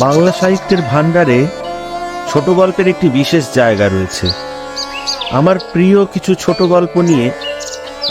বাংলা সাহিত্যের ভাণ্ডারে ছোট গল্পের একটি বিশেষ জায়গা রয়েছে। আমার প্রিয় কিছু ছোট গল্প নিয়ে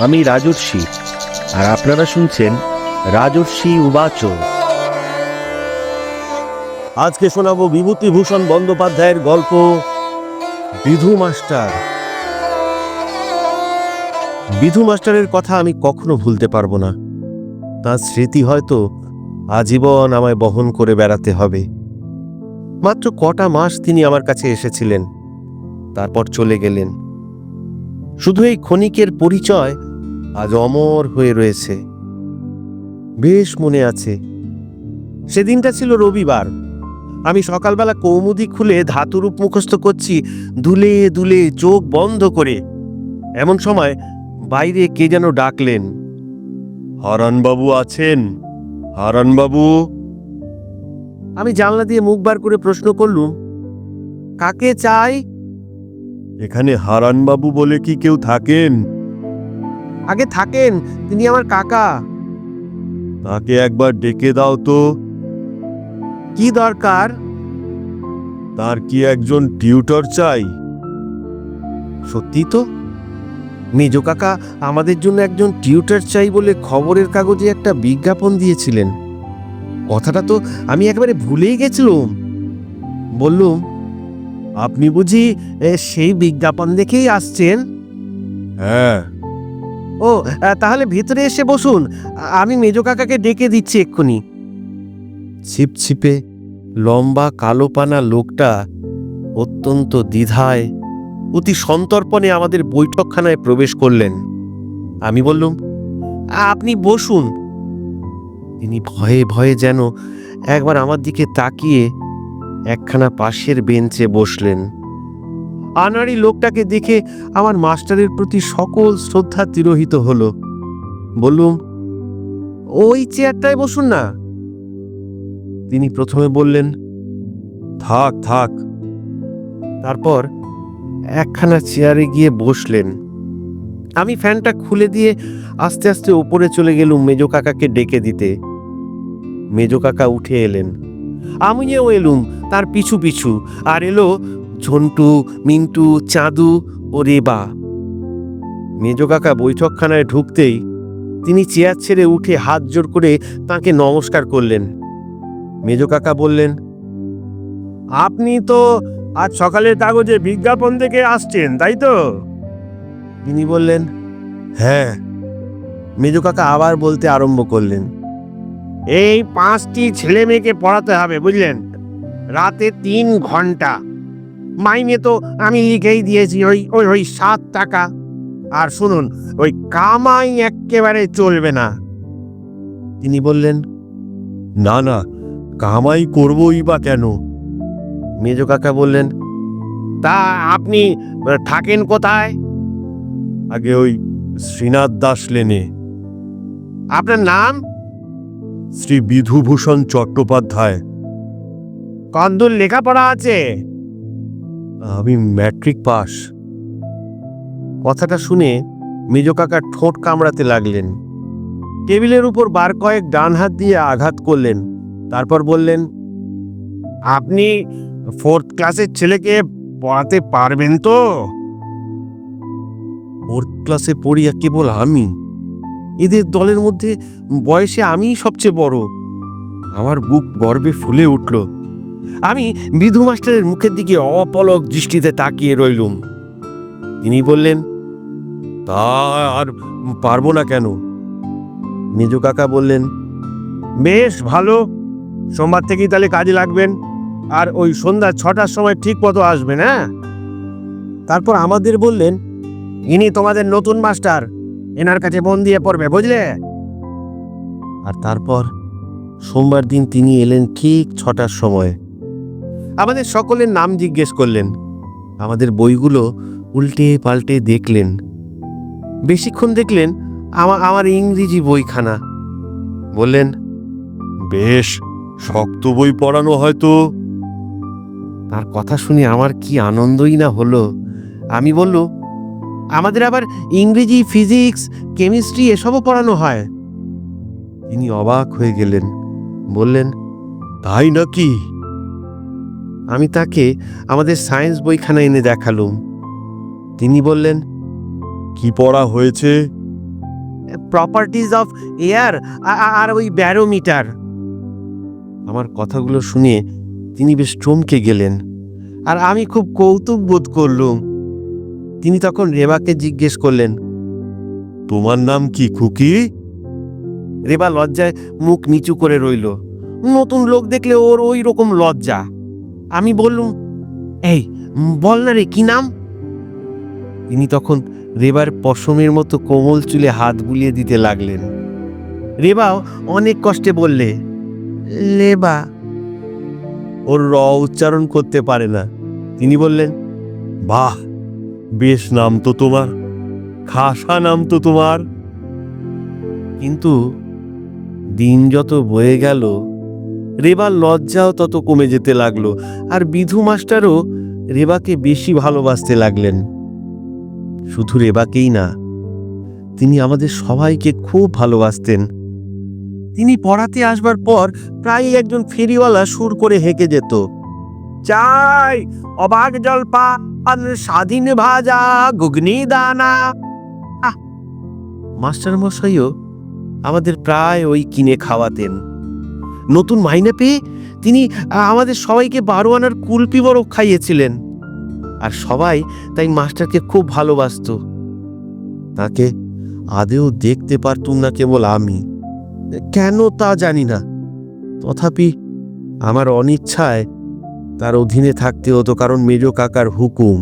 আমি রাজর্ষি আর আপনারা শুনছেন রাজর্ষি উবাচ। আজকে শোনাবো বিভূতিভূষণ বন্দ্যোপাধ্যায়ের গল্প বিধু মাস্টার। বিধু মাস্টারের কথা আমি কখনো ভুলতে পারব না। তার স্মৃতি হয়তো আজীবন আমায় বহন করে বেড়াতে হবে। মাত্র কটা মাস তিনি আমার কাছে এসেছিলেন। তারপর চলে গেলেন। শুধু এই ক্ষণিকের পরিচয় আজ অমর হয়ে রয়েছে। বেশ মনে আছে। সেদিনটা ছিল রবিবার। আমি সকালবেলা কৌমুদি খুলে ধাতুরূপ মুখস্থ করছি, দুলে দুলে চোখ বন্ধ করে। এমন সময় বাইরে কে যেন ডাকলেন। হারানবাবু আছেন? হারানবাবু? আমি জানলা দিয়ে মুখ বার করে প্রশ্ন করলুম কাকে চাই? এখানে হারানবাবু বলে কি কেউ থাকেন? আগে থাকেন তিনি আমার কাকা। তাকে একবার ডেকে দাও তো। কি দরকার? তার কি একজন টিউটর চাই? সত্যি তো? মেজ কাকা আমাদের জন্য একজন টিউটর চাই বলে খবরের কাগজে একটা বিজ্ঞাপন দিয়েছিলেন। কথাটা তো আমি একেবারে ভুলেই গেছিলুম। বললুম আপনি বুঝি সেই বিজ্ঞাপন দেখেই আসছেন? হ্যাঁ। ও তাহলে ভিতরে এসে বসুন আমি মেজ কাকাকে ডেকে দিচ্ছি এক্ষুনি। ছিপছিপে লম্বা কালোপানা লোকটা অত্যন্ত দ্বিধায় অতি সন্তর্পণে আমাদের বৈঠকখানায় প্রবেশ করলেন। আমি বললুম আপনি বসুন তিনি ভয়ে ভয়ে যেন একবার আমার দিকে তাকিয়ে একখানা পাশের বেঞ্চে বসলেন। আনাড়ি লোকটাকে দেখে আমার মাস্টারের প্রতি সকল শ্রদ্ধা তিরোহিত হলো। বললুম, ওই চেয়ারটায় বসুন না। তিনি প্রথমে বললেন, থাক থাক। তারপর একখানা চেয়ারে গিয়ে বসলেন। আমি ফ্যানটা খুলে দিয়ে আস্তে আস্তে ওপরে চলে গেলুম মেজো কাকাকে ডেকে দিতে। মেজো কাকা উঠে এলেন। আমিও এলুম, তার পিছু পিছু, আর এলো ঝন্টু, মিন্টু, চাঁদু ও রেবা মেজো কাকা বৈঠকখানায় ঢুকতেই তিনি চেয়ার ছেড়ে উঠে হাত জোর করে তাকে নমস্কার করলেন। মেজো কাকা বললেন, আপনি তো আজ সকালের কাগজে বিজ্ঞাপন থেকে আসছেন, তাই তো? তিনি বললেন হ্যাঁ। মেজো কাকা আবার বলতে আরম্ভ করলেন এই পাঁচটি ছেলে মেয়েকে পড়াতে হবে বুঝলেন? রাতে তিন ঘণ্টা। মাইনে তো আমি লিখেই দিয়েছি ওই ওই ওই সাত টাকা। আর শুনুন ওই কামাই একেবারে চলবে না। তিনি বললেন না না কামাই করবই বা কেন? মেজো কাকা বললেন তা আপনি থাকেন কোথায়? আগে ওই শ্রীনাথ দাস লেনে। আপনার নাম? শ্রী বিধুভূষণ চট্টোপাধ্যায়। কন্দুর লেখাপড়া আছে? আমি ম্যাট্রিক পাস। কথাটা শুনে মেজ কাকা ঠোঁট কামড়াতে লাগলেন। টেবিলের উপর বার কয়েক ডান হাত দিয়ে আঘাত করলেন। তারপর বললেন আপনি ফোর্থ ক্লাসের ছেলেকে পড়াতে পারবেন তো? ফোর্থ ক্লাসে পড়িয়া কেবল আমি? এদের দলের মধ্যে বয়সে আমিই সবচেয়ে বড়। আমার বুক গর্বে ফুলে উঠল। আমি বিধু মাস্টারের মুখের দিকে অপলক দৃষ্টিতে তাকিয়ে রইলুম। তিনি বললেন, তা আর পারব না কেন? মেজো কাকা বললেন, বেশ, ভালো। সোমবার থেকেই তাহলে কাজে লাগবেন। আর ওই সন্ধ্যা ছটার সময় ঠিক মতো আসবেন হ্যাঁ? তারপর আমাদের বললেন ইনি তোমাদের নতুন মাস্টার। এনার কাছে মন দিয়ে পড়বে, বুঝলে? আর তারপর সোমবার দিন তিনি এলেন ঠিক ছটার সময়। আমাদের সকলের নাম জিজ্ঞেস করলেন। আমাদের বইগুলো উল্টে পাল্টে দেখলেন। বেশিক্ষণ দেখলেন আমার আমার ইংরেজি বইখানা। বললেন, বেশ, শক্ত বই পড়ানো হয়তো। তার কথা শুনে আমার কি আনন্দই না হলো। আমি বলল আমাদের আবার ইংরেজি ফিজিক্স কেমিস্ট্রি এসবও পড়ানো হয়। তিনি অবাক হয়ে গেলেন বললেন তাই নাকি? আমি তাকে আমাদের সায়েন্স বইখানা এনে দেখালুম। তিনি বললেন কি পড়া হয়েছে? প্রপার্টিজ অফ এয়ার আর ওই ব্যারোমিটার আমার কথাগুলো শুনে তিনি বেশ চমকে গেলেন। আর আমি খুব কৌতুক বোধ করলুম। তিনি তখন রেবাকে জিজ্ঞেস করলেন তোমার নাম কি খুকি? রেবা লজ্জায় মুখ নিচু করে রইল। নতুন লোক দেখলে ওর ওই রকম লজ্জা। আমি বললুম এই বল না রে কি নাম? তিনি তখন রেবার পশমের মতো কোমল চুলে হাত বুলিয়ে দিতে লাগলেন। রেবাও অনেক কষ্টে বললে লেবা ওর র উচ্চারণ করতে পারে না। তিনি বললেন বাহ বেশ নাম তো তোমার, খাসা নাম তো তোমার। কিন্তু দিন যত বয়ে গেল, রেবার লজ্জাও তত কমে যেতে লাগল, আর বিধু মাস্টারও রেবাকে বেশি ভালোবাসতে লাগলেন। শুধু রেবাকেই না, তিনি আমাদের সবাইকে খুব ভালোবাসতেন। তিনি পড়াতে আসবার পর প্রায়ই একজন ফেরিওয়ালা সুর করে হেঁকে যেত, চাই, অবাক জলপা আর স্বাধীন ভাজা ঘুগনি দানা! মাস্টার মশাইও আমাদের প্রায় ওই কিনে খাওয়াতেন। নতুন মাইনে পেয়ে তিনি আমাদের সবাইকে বারো আনার কুলপি বরফ খাইয়েছিলেন। আর সবাই তাই মাস্টারকে খুব ভালোবাসতো। তাকে আদেও দেখতে পারতুম না কেবল আমি। কেন তা জানি না। তথাপি আমার অনিচ্ছায় তার অধীনে থাকতে হতো কারণ মেজ কাকার হুকুম।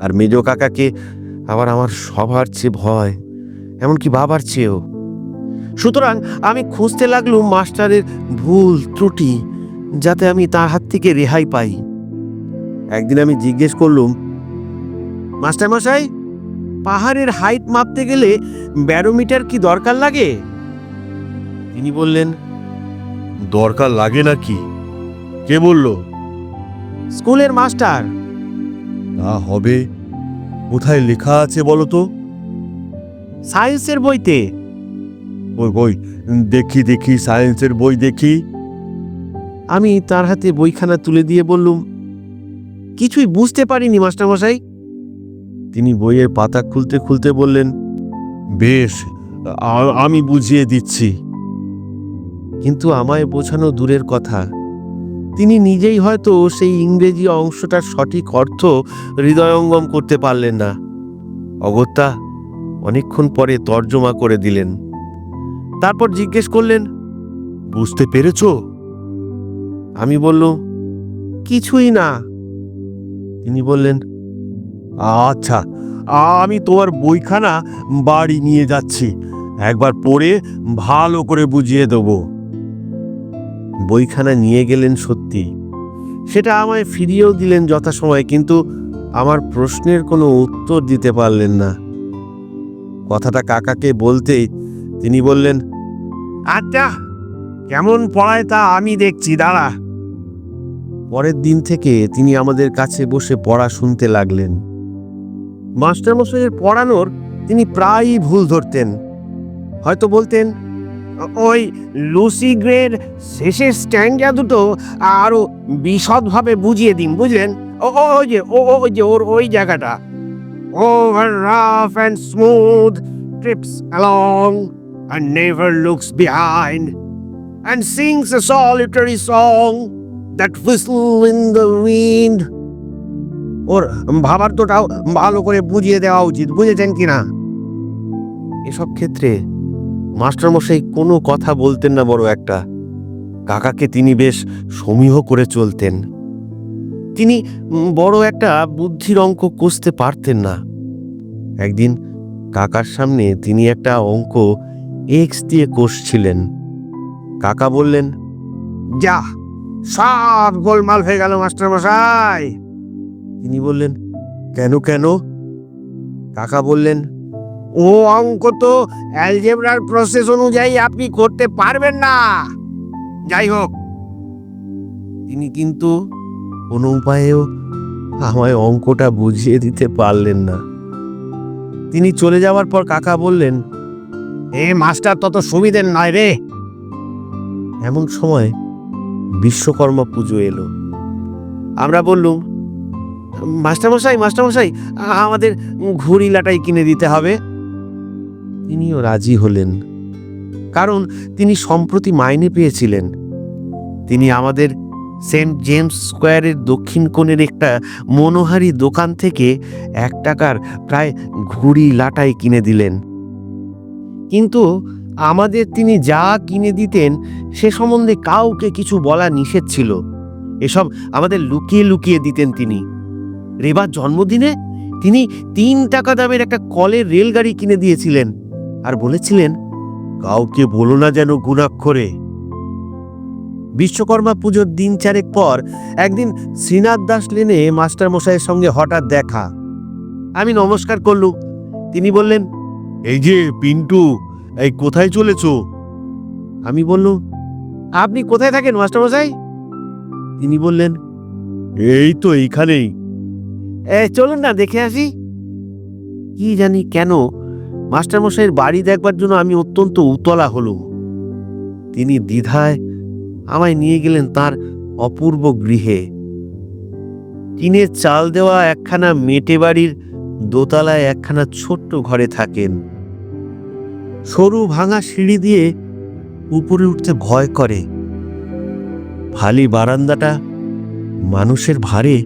আর মেজ কাকাকে আবার আমার সবার চেয়ে ভয়, এমনকি বাবার চেয়েও। সুতরাং আমি খুঁজতে লাগলুম মাস্টারের ভুল ত্রুটি, যাতে আমি তার হাত থেকে রেহাই পাই। একদিন আমি জিজ্ঞেস করলুম, মাস্টার মশাই, পাহাড়ের হাইট মাপতে গেলে ব্যারোমিটার কি দরকার লাগে? তিনি বললেন, দরকার লাগে নাকি কে বলল? স্কুলের মাস্টার। তা হবে। কোথায় লেখা আছে বলো তো? সায়েন্সের বইতে। ওই বই দেখি দেখি সায়েন্সের বই দেখি। আমি তার হাতে বইখানা তুলে দিয়ে বললুম কিছুই বুঝতে পারিনি মাস্টারমশাই। তিনি বইয়ের পাতা খুলতে খুলতে বললেন বেশ আমি বুঝিয়ে দিচ্ছি। কিন্তু আমায় বোঝানো দূরের কথা। তিনি নিজেই হয়তো সেই ইংরেজি অংশটার সঠিক অর্থ হৃদয়ঙ্গম করতে পারলেন না। অগত্যা অনেকক্ষণ পরে তর্জমা করে দিলেন। তারপর জিজ্ঞেস করলেন, বুঝতে পেরেছ? আমি বললুম, কিছুই না। তিনি বললেন আচ্ছা আমি তোমার বইখানা বাড়ি নিয়ে যাচ্ছি। একবার পড়ে ভালো করে বুঝিয়ে দেব। বইখানা নিয়ে গেলেন সত্যি। সেটা আমায় ফিরিয়েও দিলেন যথাসময়ে, কিন্তু আমার প্রশ্নের কোনো উত্তর দিতে পারলেন না। কথাটা কাকাকে বলতেই তিনি বললেন আচ্ছা কেমন পড়ায় তা আমি দেখছি, দাঁড়া। পরের দিন থেকে তিনি আমাদের কাছে বসে পড়া শুনতে লাগলেন। মাস্টারমশাইয়ের পড়ানোর তিনি প্রায়ই ভুল ধরতেন। হয়তো বলতেন ওই লুসি গ্রের শেষের স্ট্যান্ডা দুটো আরও বিশদভাবে বুঝিয়ে দিন, বুঝলেন? ও ওই যে, ও ওই যে, ওর ওই জায়গাটা। Over rough and smooth trips along and never looks behind and sings a solitary song that whistle in the wind ওর ভাবার্থটাও ভালো করে বুঝিয়ে দেওয়া উচিত, বুঝেছেন কিনা? এসব ক্ষেত্রে মাস্টারমশাই কোনো কথা বলতেন না বড় একটা। কাকাকে তিনি বেশ সমীহ করে চলতেন। তিনি বড় একটা বুদ্ধির অঙ্ক কষতে পারতেন না। একদিন কাকার সামনে তিনি একটা অঙ্ক এক্স দিয়ে কষছিলেন। কাকা বললেন, যা, সব গোলমাল হয়ে গেল মাস্টারমশাই। তিনি বললেন, কেন কেন? কাকা বললেন ও অঙ্ক তো অ্যালজেব্রার প্রসেস অনুযায়ী আপনি করতে পারবেন না। যাই হোক, তিনি কিন্তু কোনো উপায়েও আমায় অঙ্কটা বুঝিয়ে দিতে পারলেন না। তিনি চলে যাওয়ার পর কাকা বললেন, এ মাস্টার, তত সুবিধের নয় রে। এমন সময় বিশ্বকর্মা পুজো এলো। আমরা বললুম, মাস্টারমশাই মাস্টারমশাই, আমাদের ঘুড়ি লাটাই কিনে দিতে হবে। তিনিও রাজি হলেন। কারণ তিনি সম্প্রতি মাইনে পেয়েছিলেন। তিনি আমাদের সেন্ট জেমস স্কোয়ারের দক্ষিণ কোণের একটা মনোহারি দোকান থেকে এক টাকার প্রায় ঘুড়ি লাটাই কিনে দিলেন। কিন্তু আমাদের তিনি যা কিনে দিতেন সে সম্বন্ধে কাউকে কিছু বলা নিষেধ ছিল। এসব আমাদের লুকিয়ে লুকিয়ে দিতেন তিনি। রেবার জন্মদিনে তিনি তিন টাকা দামের একটা কলের রেলগাড়ি কিনে দিয়েছিলেন। আর বলেছিলেন কাউকে বলো না যেন গুণাক্ষরে। বিশ্বকর্মা পুজোর দিন চারেক পর একদিন শ্রীনাথ দাস লেনে মাস্টারমশাইয়ের সঙ্গে হঠাৎ দেখা। আমি নমস্কার করলুম। তিনি বললেন এই যে পিন্টু এই কোথায় চলেছ? আমি বললুম আপনি কোথায় থাকেন মাস্টারমশাই? তিনি বললেন এই তো এইখানেই। এ চলুন না দেখে আসি। কি জানি কেন মাস্টারমশাইয়ের বাড়ি দেখবার জন্য আমি অত্যন্ত উতলা হলুম। তিনি দ্বিধায় আমায় নিয়ে গেলেন তার অপূর্ব গৃহে। টিনের চাল দেওয়া একখানা মেটে বাড়ির দোতলায় একখানা ছোট্ট ঘরে থাকেন। সরু ভাঙা সিঁড়ি দিয়ে উপরে উঠতে ভয় করে। ফালি বারান্দাটা মানুষের ভারে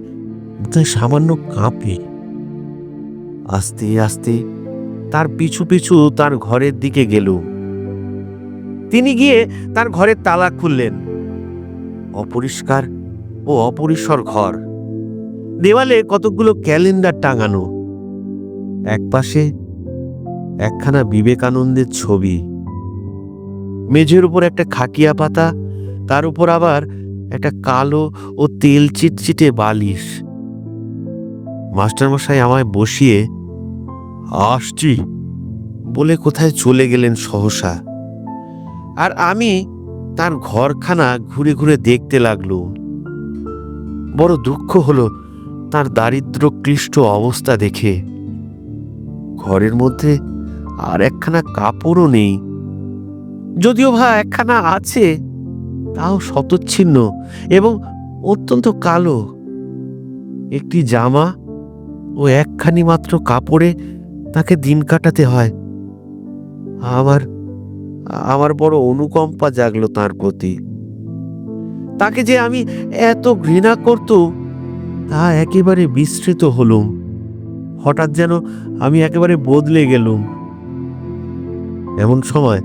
সামান্য কাঁপে। আস্তে আস্তে তার পিছু পিছু তার ঘরের দিকে গেল। তিনি গিয়ে তার ঘরের তালা খুললেন। অপরিষ্কার ও অপরিসর ঘর। দেওয়ালে কতকগুলো ক্যালেন্ডার টাঙানো। একপাশে একখানা বিবেকানন্দের ছবি। মেঝের উপর একটা খাকিয়া পাতা, তার উপর আবার একটা কালো ও তেল চিটচিটে বালিশ। মাস্টারমশাই আমায় বসিয়ে আসছি। বলে কোথায় চলে গেলেন সহসা। আর আমি তার ঘরখানা ঘুরে ঘুরে দেখতে লাগলুম বড় দুঃখ হলো তার দারিদ্র ক্লিষ্ট অবস্থা দেখে। ঘরের মধ্যে আর একখানা কাপড়ও নেই। যদিও ভা একখানা আছে, তাও শতচ্ছিন্ন এবং অত্যন্ত কালো। একটি জামা ও একখানি মাত্র কাপড়ে তাকে দিন কাটাতে হয়। আমার আমার বড় অনুকম্পা জাগলো তার প্রতি। তাকে যে আমি এত ঘৃণা করত, তা একেবারে বিস্তৃত হলুম। হঠাৎ যেন আমি একেবারে বদলে গেলুম। এমন সময়,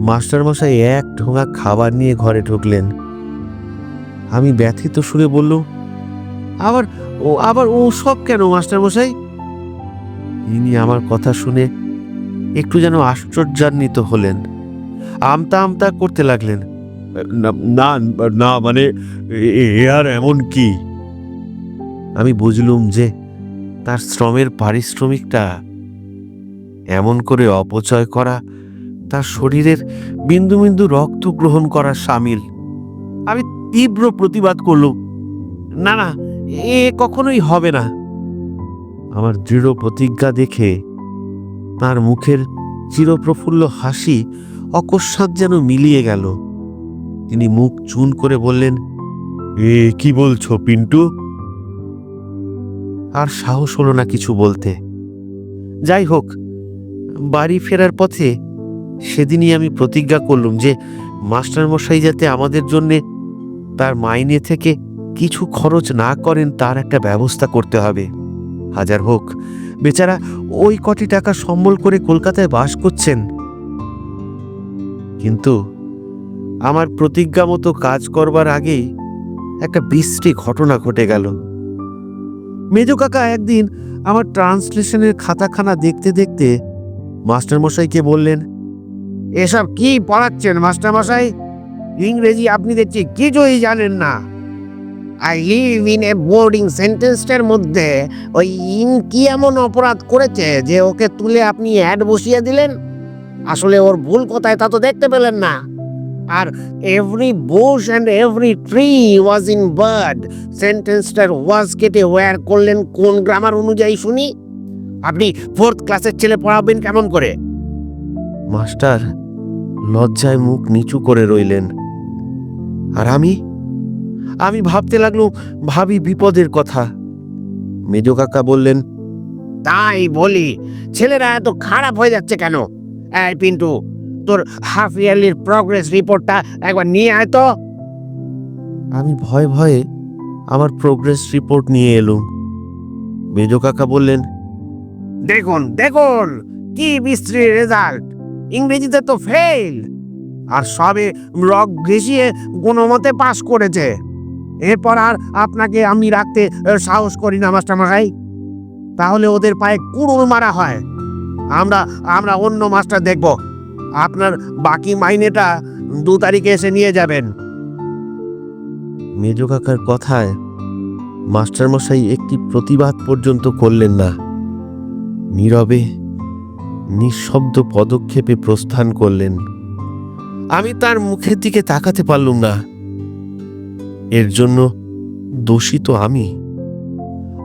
মাস্টারমশাই এক ঢোঙা খাবার নিয়ে ঘরে ঢুকলেন। আমি ব্যথিত সুরে বললুম, আবার ও আবার ও সব কেন, মাস্টারমশাই? তিনি আমার কথা শুনে একটু যেন আশ্চর্যান্বিত হলেন। আমতা আমতা করতে লাগলেন। না না মানে এ আর এমন কি? আমি বুঝলুম যে তার শ্রমের পারিশ্রমিকটা এমন করে অপচয় করা তার শরীরের বিন্দু বিন্দু রক্ত গ্রহণ করা সামিল। আমি তীব্র প্রতিবাদ করলুম না না এ কখনোই হবে না। আমার দৃঢ় প্রতিজ্ঞা দেখে তার মুখের চিরপ্রফুল্ল হাসি অকস্মাৎ যেন মিলিয়ে গেল। তিনি মুখ চুন করে বললেন, এ, কি বলছো পিন্টু? আর সাহস হলো না কিছু বলতে। যাই হোক, বাড়ি ফেরার পথে সেদিনই আমি প্রতিজ্ঞা করলুম যে মাস্টারমশাই যাতে আমাদের জন্যে তার মাইনে থেকে কিছু খরচ না করেন, তার একটা ব্যবস্থা করতে হবে। হাজার হোক। বেচারা ওই কটি টাকা সম্বল করে কলকাতায় বাস করছেন। কিন্তু আমার প্রতিজ্ঞা মতো কাজ করবার আগেই একটা বিশ্রী ঘটনা ঘটে গেল। মেজো কাকা একদিন আমার ট্রান্সলেশনের খাতাখানা দেখতে দেখতে মাস্টারমশাইকে বললেন, এসব কি পড়াচ্ছেন মাস্টারমশাই? ইংরেজি আপনি দেখছি কিছুই জানেন না। I live in a boarding সেন্টেন্সটার মধ্যে ওই ইন কি এমন অপরাধ করেছে যে ওকে তুলে আপনি অ্যাড বসিয়ে দিলেন? আসলে ওর ভুল কোথায় তা তো দেখতে পেলেন না। আর every bush and every tree was in bird সেন্টেন্সটার was কেটে ওয়্যার করলেন কোন গ্রামার অনুযায়ী শুনি? আপনি ফোর্থ ক্লাসের ছেলে পড়াবেন কেমন করে? মাস্টার, লজ্জায় মুখ নিচু করে রইলেন। আর আমি? আমি ভাবতে লাগল ভাবি বিপদের কথা। মেজ কাকা বললেন তাই বলি ছেলেরা এত খারাপ হয়ে যাচ্ছে কেন? এই পিন্টু তোর হাফ ইয়ারলির প্রগ্রেস রিপোর্টটা একবার নিয়ে আয় তো। আমি ভয়ে ভয়ে আমার প্রগ্রেস রিপোর্ট নিয়ে এলুম। মেজ কাকা বললেন দেখুন দেখুন কি বিশ্রী রেজাল্ট ইংরেজিতে তো ফেল আর সবে রক ঘেঁষিয়ে কোনো মতে পাস করেছে। এরপর আর আপনাকে আমি রাখতে সাহস করি না মাস্টারমশাই তাহলে ওদের পায়ে কুড়ুল মারা হয়। আমরা আমরা অন্য মাস্টার দেখব। আপনার বাকি মাইনেটা দু তারিখে এসে নিয়ে যাবেন। মেজ কাকার কথায় মাস্টারমশাই একটি প্রতিবাদ পর্যন্ত করলেন না। নীরবে, নিঃশব্দ পদক্ষেপে প্রস্থান করলেন। আমি তার মুখের দিকে তাকাতে পারলুম না। এর জন্য দোষী তো আমি।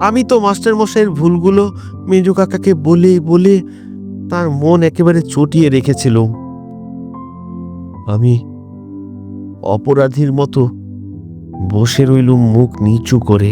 আমি তো মাস্টারমশাইয়ের ভুলগুলো মেজু কাকাকে বলে বলে তার মন একেবারে চটিয়ে রেখেছিল আমি অপরাধীর মতো বসে রইলুম মুখ নিচু করে।